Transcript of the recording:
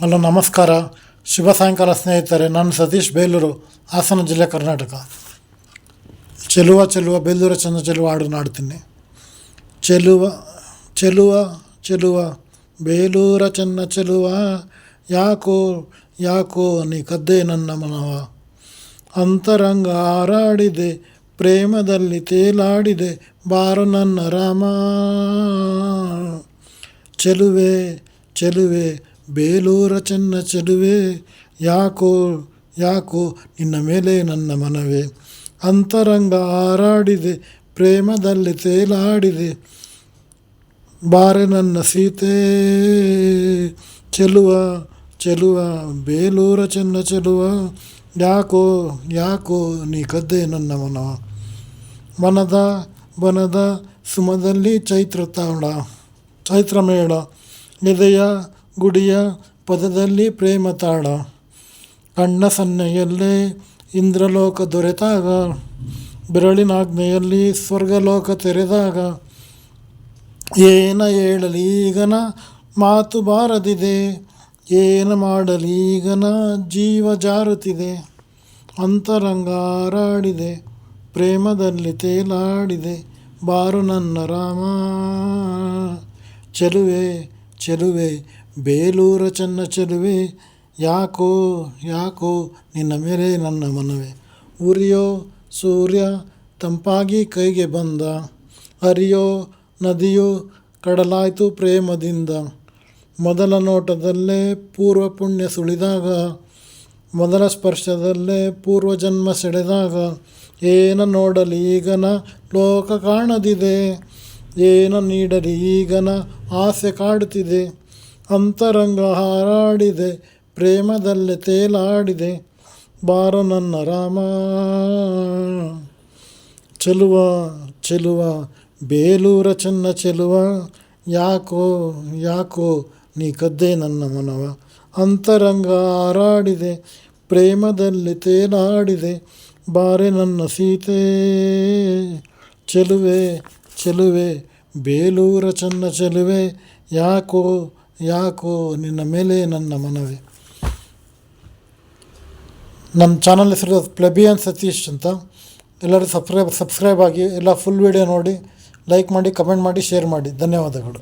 Hello ನಮಸ್ಕಾರ. ಶುಭ ಸಾಯಂಕಾಲ ಸ್ನೇಹಿತರೆ, ನಾನು ಸತೀಶ್ ಬೇಲೂರು, ಹಾಸನ ಜಿಲ್ಲೆ ಕರ್ನಾಟಕ. ಚೆಲುವ ಚೆಲುವ, ಬೇಲೂರ ಚಂದ ಚೆಲುವ ಹಾಡು ಹಾಡ್ತೀನಿ. ಚೆಲುವ ಚೆಲುವ ಚೆಲುವ, ಬೇಲೂರ ಚೆನ್ನ ಚೆಲುವ, ಯಾಕೋ ಯಾಕೋ ನೀ ಕದ್ದೆ ನನ್ನ ಮನವ. ಅಂತರಂಗ ಹಾರಾಡಿದೆ, ಪ್ರೇಮದಲ್ಲಿ ತೇಲಾಡಿದೆ, ಬಾರು ನನ್ನ ರಾಮ. ಚೆಲುವೆ ಚೆಲುವೆ ಬೇಲೂರ ಚೆನ್ನ ಚೆಲುವೆ ಯಾಕೋ ಯಾಕೋ ನಿನ್ನ ಮೇಲೆ ನನ್ನ ಮನವೇ. ಅಂತರಂಗ ಹಾರಾಡಿದೆ, ಪ್ರೇಮದಲ್ಲಿ ತೇಲಾಡಿದೆ. ಬಾರೆ ನನ್ನ ಸೀತೆ, ಚೆಲುವ ಚೆಲುವ, ಬೇಲೂರ ಚೆನ್ನ ಚೆಲುವ, ಯಾಕೋ ಯಾಕೋ ನೀ ಕದ್ದೆ ನನ್ನ ಮನವ ಮನದ, ಬನದ ಸುಮದಲ್ಲಿ ಚೈತ್ರ ತಾಂಡ, ಚೈತ್ರ ಮೇಳ ಎದೆಯ ಗುಡಿಯ ಪದದಲ್ಲಿ ಪ್ರೇಮ ತಾಳ. ಕಣ್ಣ ಸನ್ನೆಯಲ್ಲೇ ಇಂದ್ರಲೋಕ ದೊರೆತಾಗ ಬೆರಳಿನಾಜ್ಞೆಯಲ್ಲಿ ಸ್ವರ್ಗಲೋಕ ತೆರೆದಾಗ, ಏನ ಹೇಳಲಿ ಈಗನ ಮಾತು ಬಾರದಿದೆ, ಏನು ಮಾಡಲಿ ಈಗನ ಜೀವ ಜಾರುತ್ತಿದೆ, ಅಂತರಂಗಾರಾಡಿದೆ, ಪ್ರೇಮದಲ್ಲಿ ತೇಲಾಡಿದೆ, ಬಾರು ನನ್ನ ರಾಮ. ಚೆಲುವೆ ಚೆಲುವೆ ಬೇಲೂರ ಚೆನ್ನ ಚೆಲುವೆ ಯಾಕೋ ಯಾಕೋ ನಿನ್ನ ಮೇಲೆ ನನ್ನ ಮನವೇ. ಉರಿಯೋ ಸೂರ್ಯ ತಂಪಾಗಿ ಕೈಗೆ ಬಂದ ಅರಿಯೋ ನದಿಯೋ ಕಡಲಾಯಿತು ಪ್ರೇಮದಿಂದ. ಮೊದಲ ನೋಟದಲ್ಲೇ ಪೂರ್ವ ಪುಣ್ಯ ಸುಳಿದಾಗ, ಮೊದಲ ಸ್ಪರ್ಶದಲ್ಲೇ ಪೂರ್ವ ಜನ್ಮ ಸೆಳೆದಾಗ, ಏನ ನೋಡಲಿ ಈಗನ ಲೋಕ ಕಾಣದಿದೆ, ಏನ ನೀಡಲಿ ಈಗನ ಆಸೆ ಕಾಡುತ್ತಿದೆ. ಅಂತರಂಗ ಹಾರಾಡಿದೆ, ಪ್ರೇಮದಲ್ಲೇ ತೇಲಾಡಿದೆ, ಬಾರ ನನ್ನ ರಾಮ. ಚೆಲುವ ಚೆಲುವ, ಬೇಲೂರ ಚೆನ್ನ ಚೆಲುವ, ಯಾಕೋ ಯಾಕೋ ನೀ ಕದ್ದೆ ನನ್ನ ಮನವ. ಅಂತರಂಗ ಹಾರಾಡಿದೆ, ಪ್ರೇಮದಲ್ಲಿ ತೇಲಾಡಿದೆ, ಬಾರೆ ನನ್ನ ಸೀತೆ. ಚೆಲುವೆ ಚೆಲುವೆ, ಬೇಲೂರ ಚೆನ್ನ ಚೆಲುವೆ, ಯಾಕೋ ಯಾಕೋ ನಿನ್ನ ಮೇಲೆ ನನ್ನ ಮನವಿ. ನಮ್ಮ ಚಾನಲ್ ಹೆಸರು ಪ್ಲೆಬಿಯನ್ ಸತೀಶ್ ಅಂತ. ಎಲ್ಲರೂ ಸಬ್ಸ್ಕ್ರೈಬ್ ಸಬ್ಸ್ಕ್ರೈಬ್ ಆಗಿ ಎಲ್ಲ ಫುಲ್ ವೀಡಿಯೋ ನೋಡಿ ಲೈಕ್ ಮಾಡಿ ಕಮೆಂಟ್ ಮಾಡಿ ಶೇರ್ ಮಾಡಿ. ಧನ್ಯವಾದಗಳು.